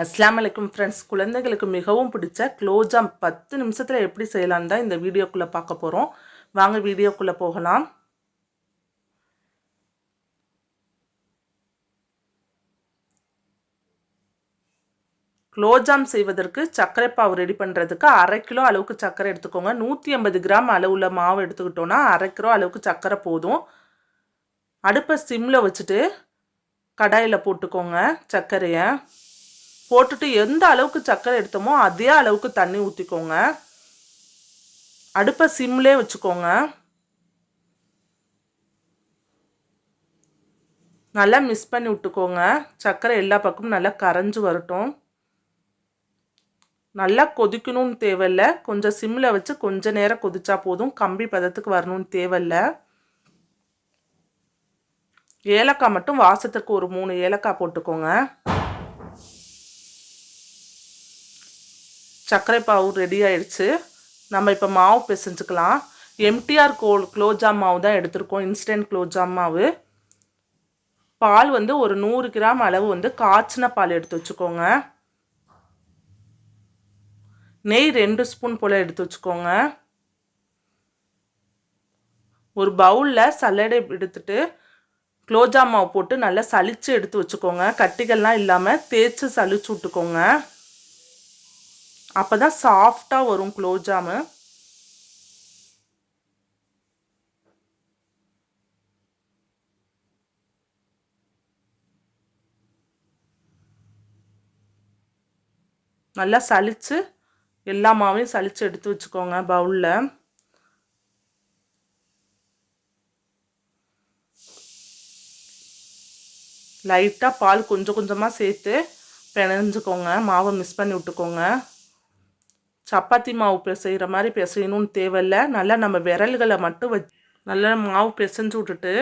அஸ்லாம் வலைக்கும் ஃப்ரெண்ட்ஸ் குழந்தைகளுக்கு மிகவும் பிடிச்ச குலோஜாம் பத்து நிமிஷத்தில் எப்படி செய்யலாம் தான் இந்த வீடியோக்குள்ளே பார்க்க போகிறோம் வாங்க வீடியோக்குள்ளே போகலாம். குலோஜாம் செய்வதற்கு சர்க்கரை பாவு ரெடி பண்ணுறதுக்கு அரை கிலோ அளவுக்கு சர்க்கரை எடுத்துக்கோங்க. நூற்றி ஐம்பது கிராம் அளவுள்ள மாவு எடுத்துக்கிட்டோன்னா அரை கிலோ அளவுக்கு சர்க்கரை போதும். அடுப்பை சிம்மில் வச்சுட்டு கடாயில் போட்டுக்கோங்க சர்க்கரையை. போட்டுட்டு எந்த அளவுக்கு சர்க்கரை எடுத்தோமோ அதே அளவுக்கு தண்ணி ஊற்றிக்கோங்க அடுப்பை சிம்லே வச்சுக்கோங்க. நல்லா மிஸ் பண்ணி விட்டுக்கோங்க. சர்க்கரை எல்லா பக்கமும் நல்லா கரைஞ்சி வரட்டும். நல்லா கொதிக்கணும்னு தேவையில்ல. கொஞ்சம் சிம்மில் வச்சு கொஞ்ச நேரம் கொதிச்சா போதும். கம்பி பதத்துக்கு வரணும்னு தேவையில்ல. ஏலக்காய் மட்டும் வாசத்துக்கு ஒரு மூணு ஏலக்காய் போட்டுக்கோங்க. சர்க்கரை பாவு ரெடி ஆயிடுச்சு. நம்ம இப்போ மாவு பிசைஞ்சுக்கலாம். எம்டிஆர் கோ குலோஜாம் மாவு தான் எடுத்திருக்கோம். இன்ஸ்டன்ட் குலோஜாம் மாவு. பால் வந்து ஒரு நூறு கிராம் அளவு வந்து காய்ச்சின பால் எடுத்து வச்சுக்கோங்க. நெய் ரெண்டு ஸ்பூன் போல் எடுத்து வச்சுக்கோங்க. ஒரு பவுலில் சல்லடை எடுத்துட்டு குலோஜா மாவு போட்டு நல்லா சளிச்சு எடுத்து வச்சுக்கோங்க. கட்டிகள்லாம் இல்லாமல் தேய்ச்சி சளிச்சு விட்டுக்கோங்க. அப்போ தான் சாஃப்டாக வரும் குலோஜாமு நல்லா சளிச்சு எல்லா மாவையும் சளிச்சு எடுத்து வச்சுக்கோங்க பவுலில் லைட்டாக பால் கொஞ்சம் கொஞ்சமாக சேர்த்து பிணைஞ்சுக்கோங்க. மாவை மிஸ் பண்ணி விட்டுக்கோங்க. சப்பாத்தி மாவு பிசைகிற மாதிரி பிசையணும்னு தேவையில்ல. நல்லா நம்ம விரல்களை மட்டும் வச் நல்லா மாவு பிசைஞ்சு விட்டுட்டு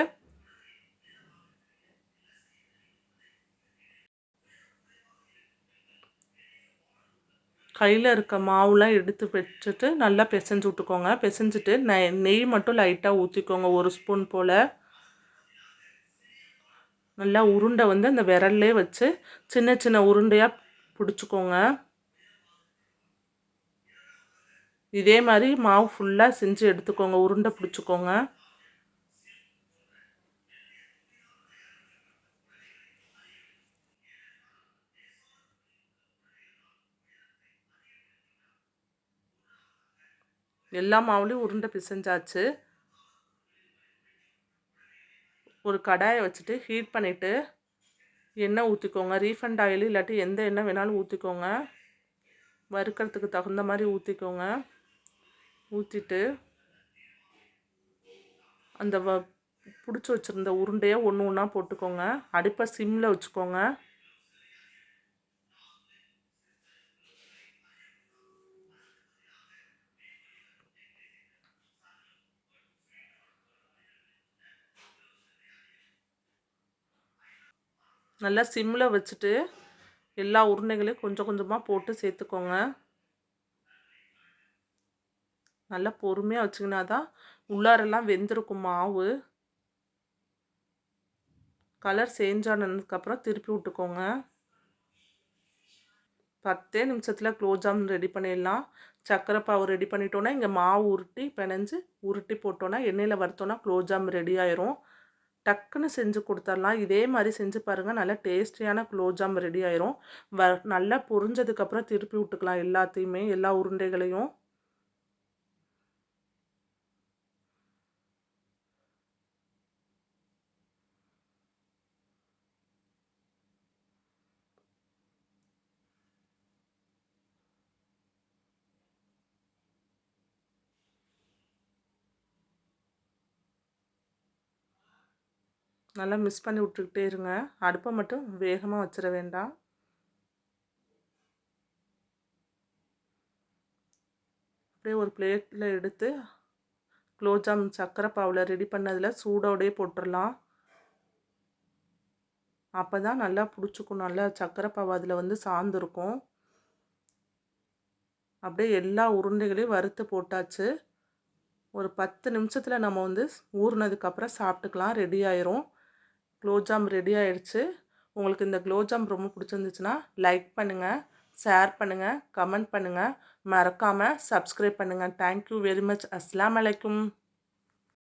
கையில் இருக்க மாவுலாம் எடுத்து வச்சுட்டு நல்லா பிசைஞ்சு விட்டுக்கோங்க. பிசைஞ்சிட்டு நெய் நெய் மட்டும் லைட்டாக ஊற்றிக்கோங்க ஒரு ஸ்பூன் போல். நல்லா உருண்டை வந்து அந்த விரல்லே வச்சு சின்ன சின்ன உருண்டையாக பிடிச்சிக்கோங்க. இதே மாதிரி மாவு ஃபுல்லாக செஞ்சு எடுத்துக்கோங்க. உருண்டை பிடிச்சிக்கோங்க. எல்லா மாவுலேயும் உருண்டை பிசைஞ்சாச்சு. ஒரு கடாயை வச்சுட்டு ஹீட் பண்ணிவிட்டு எண்ணெய் ஊற்றிக்கோங்க ரீஃபண்ட் ஆயில் இல்லாட்டி எந்த எண்ணெய் வேணாலும் ஊற்றிக்கோங்க வறுக்கிறதுக்கு தகுந்த மாதிரி ஊற்றிக்கோங்க ஊற்றிட்டு அந்த வ பிடிச்சி வச்சுருந்த உருண்டையை ஒன்று ஒன்றா போட்டுக்கோங்க. அடுப்பை சிம்மில் வச்சுக்கோங்க. நல்லா சிம்மில் வச்சுட்டு எல்லா உருண்டைகளையும் கொஞ்சம் கொஞ்சமாக போட்டு சேர்த்துக்கோங்க. நல்லா பொறுமையாக வச்சிங்கன்னா தான் உள்ளாரெல்லாம் வெந்திருக்கும் மாவு. கலர் சேஞ்ச் ஆனதுக்கப்புறம் திருப்பி விட்டுக்கோங்க. பத்தே நிமிஷத்தில் குலோப்ஜாம் ரெடி பண்ணிடலாம். சர்க்கரை பாவு ரெடி பண்ணிட்டோன்னா இங்கே மாவு உருட்டி பிணைஞ்சு உருட்டி போட்டோன்னா எண்ணெயில் வறுத்தோன்னா குலோப்ஜாம் ரெடி ஆயிரும். டக்குன்னு செஞ்சு கொடுத்துர்லாம் இதே மாதிரி செஞ்சு பாருங்கள் நல்லா டேஸ்டியான குலோப்ஜாம் ரெடி ஆயிரும். வ நல்லா பொரிஞ்சதுக்கப்புறம் திருப்பி விட்டுக்கலாம் எல்லாத்தையுமே எல்லா உருண்டைகளையும். நல்லா மிஸ் பண்ணி விட்டுக்கிட்டே இருங்க. அடுப்பை மட்டும் வேகமாக வச்சிட வேண்டாம். அப்படியே ஒரு பிளேட்டில் எடுத்து குலோப்ஜாம் சர்க்கரை பாவில் ரெடி பண்ணதில் சூடோடையே போட்டுடலாம் அப்போ தான் நல்லா பிடிச்சிக்கும். நல்லா சர்க்கரை பாவை அதில் வந்து சார்ந்துருக்கும். அப்படியே எல்லா உருண்டைகளையும் வறுத்து போட்டாச்சு. ஒரு பத்து நிமிஷத்தில் நம்ம வந்து ஊறினதுக்கப்புறம் சாப்பிட்டுக்கலாம். ரெடி ஆயிரும். குலோப்ஜாம் ரெடி ஆயிடுச்சு உங்களுக்கு இந்த குலோப்ஜாம் ரொம்ப பிடிச்சிருந்துச்சுன்னா லைக் பண்ணுங்கள் ஷேர் பண்ணுங்கள் கமெண்ட் பண்ணுங்கள் மறக்காமல் சப்ஸ்கிரைப் பண்ணுங்கள் தேங்க்யூ வெரி மச் அஸ்லாம் வலைக்கும்